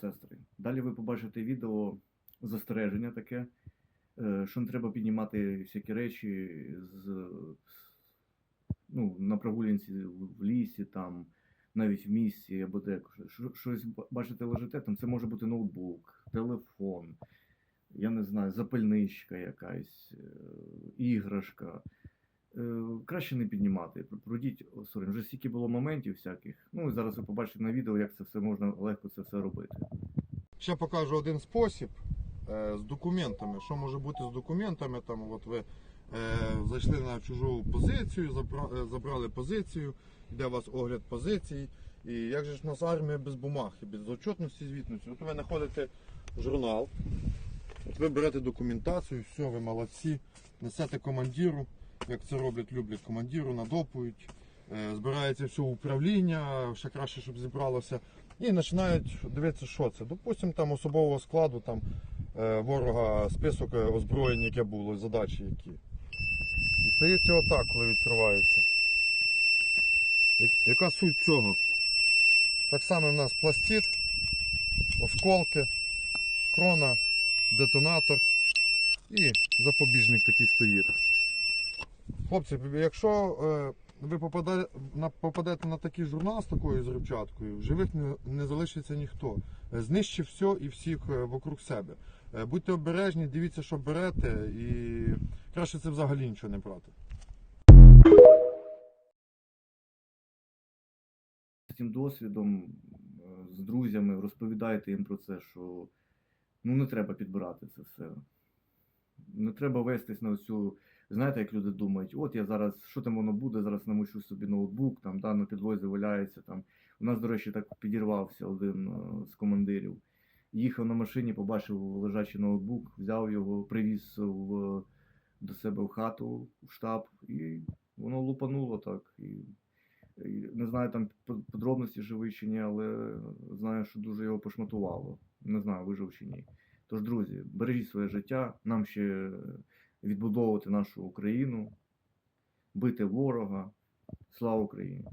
сестри. Далі ви побачите відео застереження таке, е, що не треба піднімати всякі речі з, ну, на прогулянці в лісі, там, навіть в місті або де. Щось бачите, лежите, там це може бути ноутбук, телефон, я не знаю, запальничка якась, е, іграшка. Е, Краще не піднімати. Пр- Пройдіть сорі, вже стільки було моментів всяких. Ну і зараз ви побачите на відео, як це все можна легко це все робити. Ще покажу один спосіб е, з документами. Що може бути з документами? Там от ви е, зайшли на чужу позицію, забра- забрали позицію, йде у вас огляд позицій. І як же ж у нас армія без бумаг без отчетності, звітності? От ви знаходите журнал, от ви берете документацію, все, ви молодці, несете командиру, як це роблять, люблять командиру, надопують. Е, Збирається все управління, ще краще, щоб зібралося. І починають дивитися, що це. Допустимо, там особового складу там, е, ворога список е, озброєнь, яке було, задачі які. І стається отак, коли відкривається. Яка суть цього? Так само в нас пластит, осколки, крона, детонатор і запобіжник такий стоїть. Хлопці, якщо е, ви попадете на такий журнал з такою зривчаткою, в живих не, залишиться ніхто. Е, Знищить все і всіх е, вокруг себе. Будьте обережні, дивіться, що берете, і краще це взагалі нічого не брати. Цим досвідом, з друзями розповідаєте їм про це, що ну не треба підбирати це все. Не треба вестись на цю. Знаєте, як люди думають, от я зараз, що там воно буде, зараз намучу собі ноутбук, там, да, на підлозі валяється. Там. У нас, до речі, так підірвався один е, з командирів. Їхав на машині, побачив лежачий ноутбук, взяв його, привіз в, до себе в хату, в штаб, і воно лупануло так. І, і не знаю там подробності живий чи ні, але знаю, що дуже його пошматувало. Не знаю, вижив чи ні. Тож, друзі, бережіть своє життя, нам ще відбудовувати нашу Україну, бити ворога. Слава Україні!